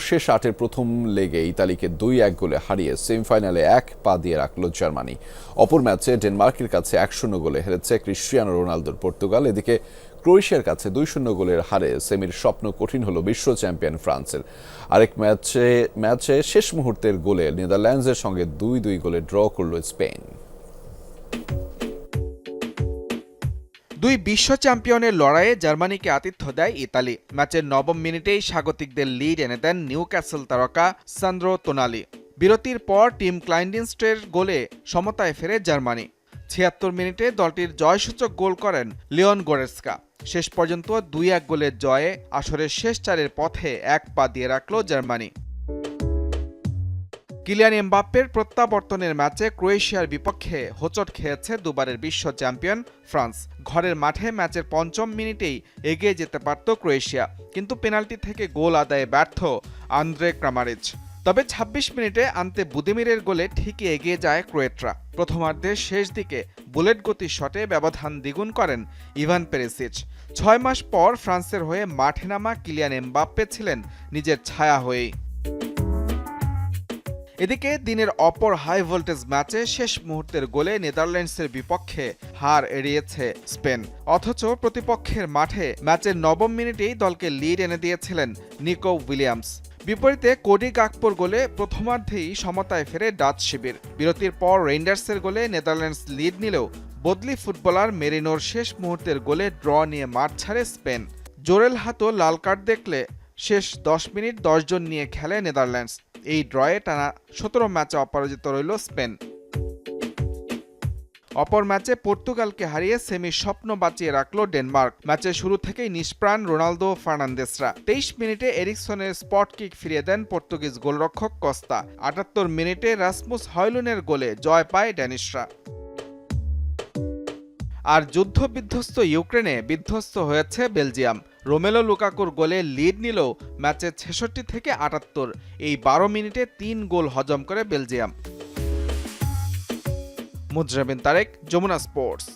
শেষ আটের প্রথম লেগে ইতালিকে দুই এক গোলে হারিয়ে সেমিফাইনালে এক পা দিয়ে রাখল জার্মানি। অপর ম্যাচে ডেনমার্কের কাছে এক শূন্য গোলে হেরেছে ক্রিশ্চিয়ানো রোনালদোর পর্তুগাল। এদিকে ক্রোয়েশিয়ার কাছে দুই শূন্য গোলের হারে সেমির স্বপ্ন কঠিন হলো বিশ্ব চ্যাম্পিয়ন ফ্রান্সের। আরেক ম্যাচে ম্যাচে শেষ মুহূর্তের গোলে নেদারল্যান্ডসের সঙ্গে দুই দুই গোলে ড্র করল স্পেন। দুই বিশ্ব চ্যাম্পিয়নের লড়াইয়ে জার্মানিকে আতিথ্য দেয় ইতালি। ম্যাচের নবম মিনিটেই স্বাগতিকদের লিড এনে দেন নিউ ক্যাসেল তারকা সান্দ্রো তোনালি বিরতির পর টিম ক্লাইন্ডিনস্টের গোলে সমতায় ফেরে জার্মানি। ছিয়াত্তর মিনিটে দলটির জয়সূচক গোল করেন লিওন গোরেস্কা। শেষ পর্যন্ত দুই এক গোলের জয়ে আসরের শেষ চারের পথে এক পা দিয়ে রাখল জার্মানি। কিলিয়ান এমবাপ্পের প্রত্যাবর্তনের ম্যাচে ক্রোয়েশিয়ার বিপক্ষে হোঁচট খেয়েছে দুবারের বিশ্ব চ্যাম্পিয়ন ফ্রান্স। ঘরের মাঠে ম্যাচের পঞ্চম মিনিটেই এগিয়ে যেতে পারত ক্রোয়েশিয়া, কিন্তু পেনাল্টি থেকে গোল আদায়ে ব্যর্থ আন্দ্রে ক্রামারিচ। তবে ২৬ মিনিটে আনতে বুদিমিরের গোলে ঠিকই এগিয়ে যায় ক্রোয়েটরা। প্রথমার্ধের শেষ দিকে বুলেট গতির শটে ব্যবধান দ্বিগুণ করেন ইভান পেরিসিচ। ছয় মাস পর ফ্রান্সের হয়ে মাঠে নামা কিলিয়ান এমবাপ্পে ছিলেন নিজের ছায়া হয়েই। এদিকে দিনের অপর হাই ভোল্টেজ ম্যাচে শেষ মুহূর্তের গোলে নেদারল্যান্ডসের বিপক্ষে হার এড়িয়েছে স্পেন। অথচ প্রতিপক্ষের মাঠে ম্যাচের নবম মিনিটেই দলকে লিড এনে দিয়েছিলেন নিকো উইলিয়ামস। বিপরীতে কোডি গাকপোর গোলে প্রথমার্ধেই সমতায় ফেরে ডাচ শিবির। বিরতির পর রেইন্ডার্সের গোলে নেদারল্যান্ডস লিড নিলেও বদলি ফুটবলার মেরিনোর শেষ মুহূর্তের গোলে ড্র নিয়ে মাঠ ছাড়ে স্পেন। জোরেল হাতো লাল কার্ড দেখলে শেষ দশ মিনিট দশজন নিয়ে খেলে নেদারল্যান্ডস। এই ড্রয়ে টানা সতেরো ম্যাচে অপরাজিত রইল স্পেন। অপর ম্যাচে পর্তুগালকে হারিয়ে সেমির স্বপ্ন বাঁচিয়ে রাখল ডেনমার্ক। ম্যাচের শুরু থেকেই নিষ্প্রাণ রোনালদো ফার্নান্দেসরা। তেইশ মিনিটে এরিকসনের স্পট কিক ফিরিয়ে দেন পর্তুগিজ গোলরক্ষক কস্তা। আটাত্তর মিনিটে রাসমুস হয়লুনের গোলে জয় পায় ড্যানিশরা। আর যুদ্ধবিধ্বস্ত ইউক্রেনে বিধ্বস্ত হয়েছে বেলজিয়াম। রোমেলো লুকাকুর গোলে লিড নিল ম্যাচে ছেষট্টি থেকে আটাত্তর। এই বারো মিনিটে তিন গোল হজম করে বেলজিয়াম। মুজরাবিন তারেক, যমুনা স্পোর্টস।